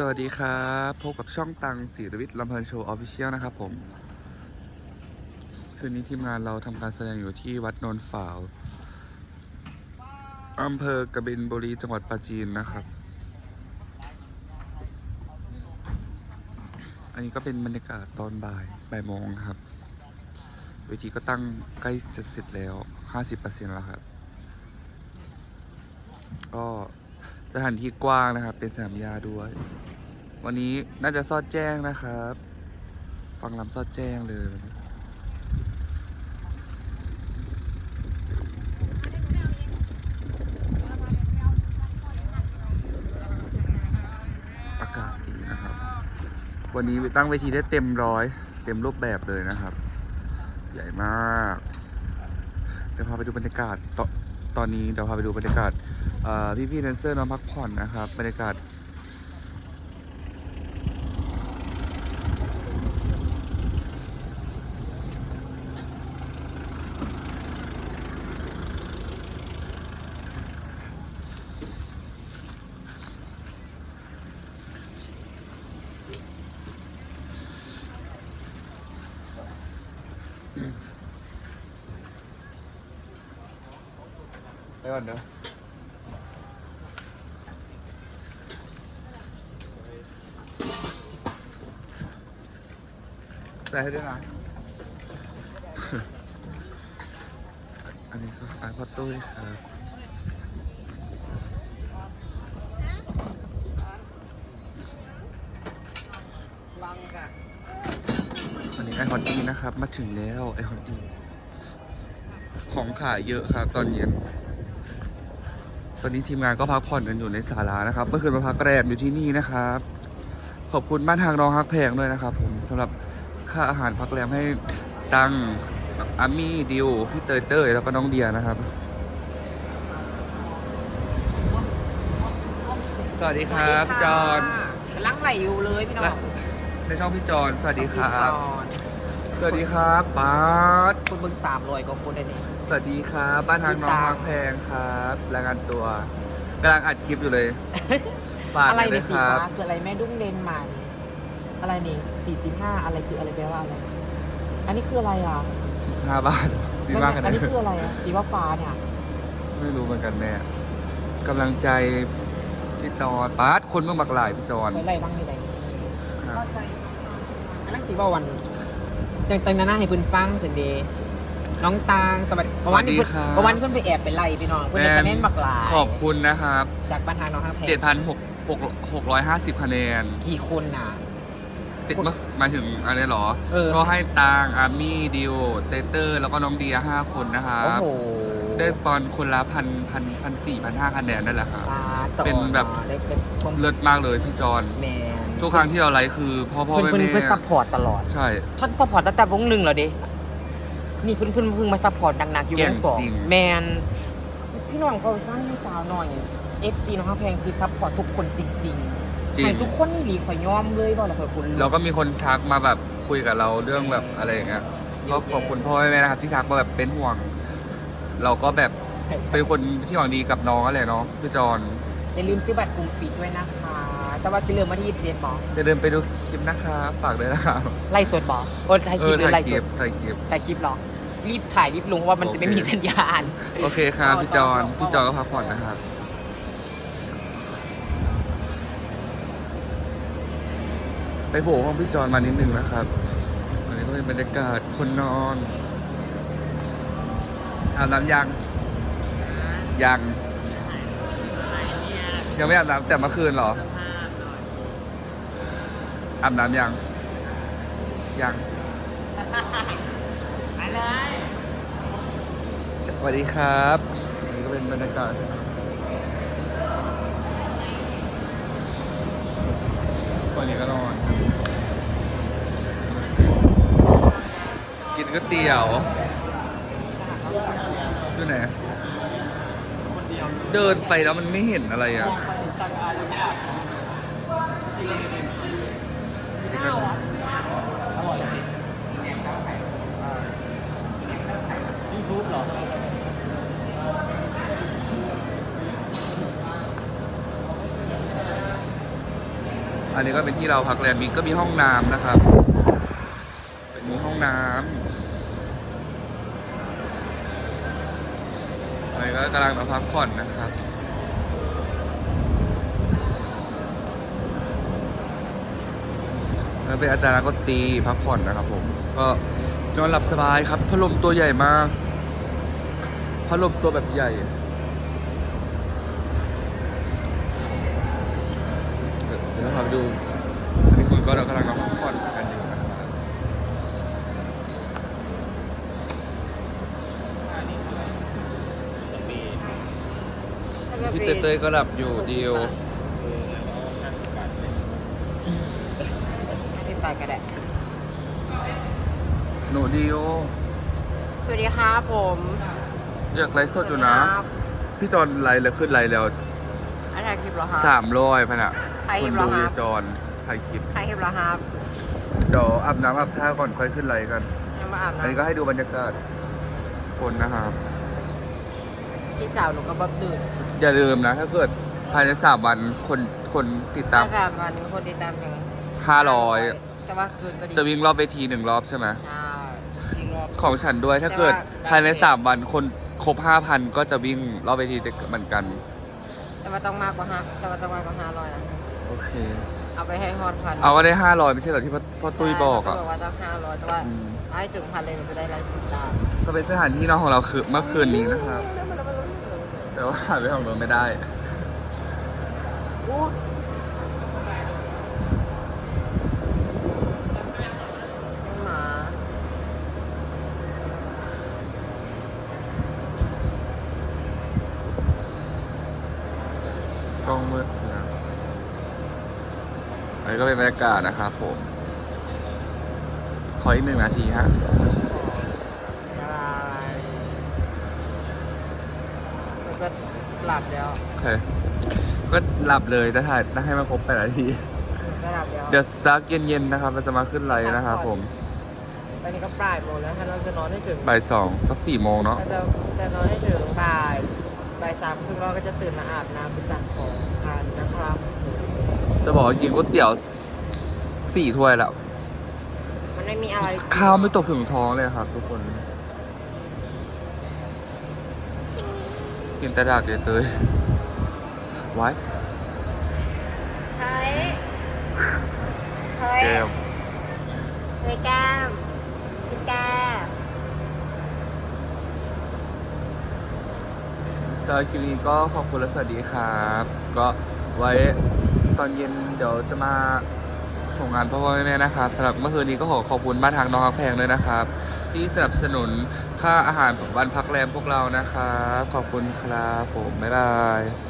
สวัสดีครับพบกับช่องตังศิรวิทย์ลำเพลินโชว์ออฟฟิเชียลนะครับผม คืนนี้ทีมงานเราทำการแสดงอยู่ที่วัดโนนฝาวอำเภอกบินบุรีจังหวัดปราจีนนะครับ อันนี้ก็เป็นบรรยากาศตอนบ่ายบ่ายโมงครับ เวทีก็ตั้งใกล้จะเสร็จแล้ว 50%แล้วครับ ก็ สถานที่กว้างนะครับ เป็นสนามหญ้าด้วย วันนี้น่าจะซอดแจ้งนะครับ ฟังลำซอดแจ้งเลยวันนี้อากาศดีนะครับ วันนี้ตั้งเวทีได้เต็มร้อย เต็มรูปแบบเลยนะครับ ใหญ่มาก เดี๋ยวพาไปดูบรรยากาศตอนตอนนี้เดี๋ยวพาไปดูบรรยากาศ พี่พี่ๆแดนเซอร์นอนพักผ่อนนะครับบรรยากาศไปก่อนเด้อ ใส่ให้ด้วยนะ อันนี้ก็ไอพอตุ้ยครับลังกะอันนี้ไอฮอตดีนะครับ มาถึงแล้วไอฮอตดี ของขายเยอะครับ ตอนเย็น ตอนนี้ทีมงานก็พักผ่อนกันอยู่ในศาลานะครับ เมื่อคืนมาพักแรมอยู่ที่นี่นะครับ ขอบคุณบ้านทางน้องฮักแพงด้วยนะครับ ผมสำหรับ ค่าอาหารพักแรมให้ตังอามี่ดิวพี่เตยเตยแล้วก็น้องเดียนะครับ สวัสดีครับพี่จอนลังไหลอยู่เลยพี่น้องและในช่องพี่จอนสวัสดีครัพี่จบอนสวัสดีครับป๊าดคุณมึงสามรอยกว่าคนได้เนี่ยสวัสดีครับ บ้านทางน้องติดตามฮักแพงครับรายงานตัวกำลังอัดคลิปอยู่เลย ฝากอะไรหน่อยในนะสีครับฟ้าคืออะไรแม่ดุ้งเดนมาร์ก อะไรนี่สี่สิบห้าอะไรคืออะไรแปลว่าอะไร อันนี้คืออะไรอะห้าบาทดีมากกันอันนะนี้คืออะไรอะสีฟ้าฟ้าเนี่ย ไม่รู้เหมือนกันแม่กำลังใจพี่จอนป๊าดคนเมืองบักหลายพี่จอนไว้ไรบ้างนี่ไรครับเข้าใจอันนั้นสีบาวันแต่งแต่งหน้าให้เพื่นฟังสันเดย์น้องตางสวัสดีเมื่อวานนี้เพิ่นเมื่อวานนี้เพื่อนไปแอบไปไล่พี่น้องเพื่อนได้คะแนนบักหลายขอบคุณนะครับจากบ้านทางน้องห้างแพงเจ็ดพันหกหกหกร้อยห้าสิบคะแนน กี่คนน่ะ เจ็ดมาหมายถึงอะไรเหรอ เออ ก็ให้ตางอาร์มี่ดิวเตเตอร์ แล้วก็น้องเดียห้าคนนะครัโอ้บ โหได้ปอนคนละพันพันพันสี่พันห้าคะแนนนั่นแหละครับ ปลาสะออเป็นแบบาะได้เป็นพวกเลิศมากเลยพี่จอนแมนทุกครั้งที่เราไลฟ์คือพ่อพ่อเพื่อนแม่เพื่อนแม่เพื่อนซัพพอร์ตตลอดใช่ท่านซัพพอร์ตตั้งแต่วงหนึ่งเหรอเด้นี่เพื่อนเพื่อนเพิ่งมาซัพพอร์ตหนักๆอยู่วงสองแมนพี่น้องเขาสร้างให้สาวหน่อยเอฟซีน้องข้าวแพงคือซัพพอร์ตทุกคนจริง จริๆงให้ทุกคนนี่หลีข่อยยอมเลยบอกเลยข่อยคุณเราก็มีคนทักมาแบบคุยกับเราเรื่องแบบอะไรอย่างเงี้ยก็ขอบคุณพ่อแม่นะครับที่ทักมาแบบเป็นห่วง เราก็แบบเป็นคนที่หวังดีกับน้องอะไรเนาะพี่จอนอย่าลืมซื้อบัตรกลุ่มปิดด้วยนะคะ แต่ว่าสิเริ่มมาที่ยี่สิบเจ็ดบอกจะเดินไปดูคลิปนะครับฝากด้วยนะครับไล่สดบอกโอ้ถ่ายคลิปหรือถ่าไล่ยคสลิดปถ่ายคลิปถ่ายคลิปเหรอรีบถ่ายรีบลงเพราะว่ามันจะไม่มีสัญญาณ โอเคครับต่อพี่จอนต่อพี่จอนก็พักผ่อนนะครับ ไปโผล่ห้องพี่จอนมานิดนึงนะครับ อันนี้ก็เป็นบรรยากาศคนนอนอาบน้ำยัง ยัง ยังไม่อาบน้ำแต่เมื่อคืนเหรอ อาบน้ำยัง ยังไปเลยสวัสดีครับนี่ก็เป็นบรรยากาศวันนี้ก็นอนครับ ก๋วยเตี๋ยวอยู่ไหนเดินไปแล้วมันไม่เห็นอะไรอะข้าอะอันนี้ก็เป็นที่เราพักแรมมีก็มีห้องน้ำนะครับ เป็นมีห้องน้ำ อะไรก็กำลังมาพักผ่อนนะครับแล้วเป็นอาจารย์กดนตรีพักผ่อนนะครับผม ก็นอนหลับสบายครับพัดลมตัวใหญ่มากพัดลมตัวแบบใหญ่เดี๋ยวเราดูอันนี้คุณก็เรากำลังมาพักผ่อนกันอยู่นะครับ พี่เต้ยเต้ยก็หลับอยู่เดียวที่ไปก็ได้ หนูเดียวสวัสดีครับผมอยากไลฟ์สดอยู่นะ พี่จอนไลฟ์แล้วขึ้นไลฟ์แล้วอันถ่ายคลิปเหรอครับ สามร้อยพะนะถ่ายคคลินปเหรดูอครับเยจอนถ่ายคลิปถ่ายคลิปเหรอครับเดี๋ยวอาบน้ำอาบท่าก่อนค่อยขึ้นไลฟ์กัน ยังมาอาบอันนี้ก็น้ำให้ดูบรรยากาศคนนะครับ พี่สาวหนูก็บอกตื่นอย่าลืมนะ ถ้าเกิดภายในสามวันคนคนติดตามถ้าสามวันคนติดตามยังห้าร้อยแต่ว่าเกินก็ดีจะวิ่งรอบเวทีหนึ่งรอบใช่ไหมใช่จริงรอบ ของฉันด้วยถ้าเกิดแต่ว่าภายในสามวันคนครบห้าพันก็จะวิ่งรอบเวทีเหมือนกัน แต่ว่าต้องมากกว่าห้าแต่ว่าต้องมากกว่าห้าร้อยนะโอเค เอาไปให้ฮอดพันเอาก็ได้ห้าร้อยไม่ใช่เหรอที่พ่อพ่อตุ้ยบอกใช่อะเขาบอกว่าต้องห้าร้อยแต่ว่าอืมให้ถึงพันเลยหนูจะได้ไลฟ์สดได้ก็เป็นสถานที่นอนของเราคือเมื่อคืนนี้นะครับ แต่ว่าหาไปของเราไม่ได้อู้หมากล้องมืดนะอันนี้ก็เป็นบรรยากาศนะครับผม ขออีกหนึ่งนาทีฮะจะ จะหลับแล้วโอเคก็หลับเลยแต่ถ่ายให้มันครบแปดนาที หนูจะหลับแล้วเดี๋ยวสักเย็นๆนะครับเราจะมาขึ้นไลน์นะครับผมตอนนี้ก็ปลายโมงแล้วถ้าเราจะนอนให้ถึงบ่ายสองสักสี่โมงเนาะเราจะจะนอนให้ถึงบ่ายบ่ายสามครึ่งเราก็จะตื่นมาอาบน้ำไปจัดของทานนะครับจะบอกว่ากินก๋วยเตี๋ยวสี่ถ้วยแล้ว มันไม่มีอะไร ข้าวไม่ตกถึงท้องเลยครับทุกคน กินแต่ดากเลยเตยไว้เฮ้ย เฮ้ยเกมเฮ้ยแก้มพี่แก้มสำหรับคลิปนี้ก็ขอบคุณและสวัสดีครับ ก็ไว้ตอนเย็นเดี๋ยวจะมาส่งงานพ่อพ่อแม่แม่นะครับสำหรับเมื่อคืนนี้ก็ขอขอบคุณบ้านทางน้องฮักแพงด้วยนะครับ ที่สนับสนุนค่าอาหารวันพักแรมพวกเรานะครับ ขอบคุณครับผม บ๊ายบาย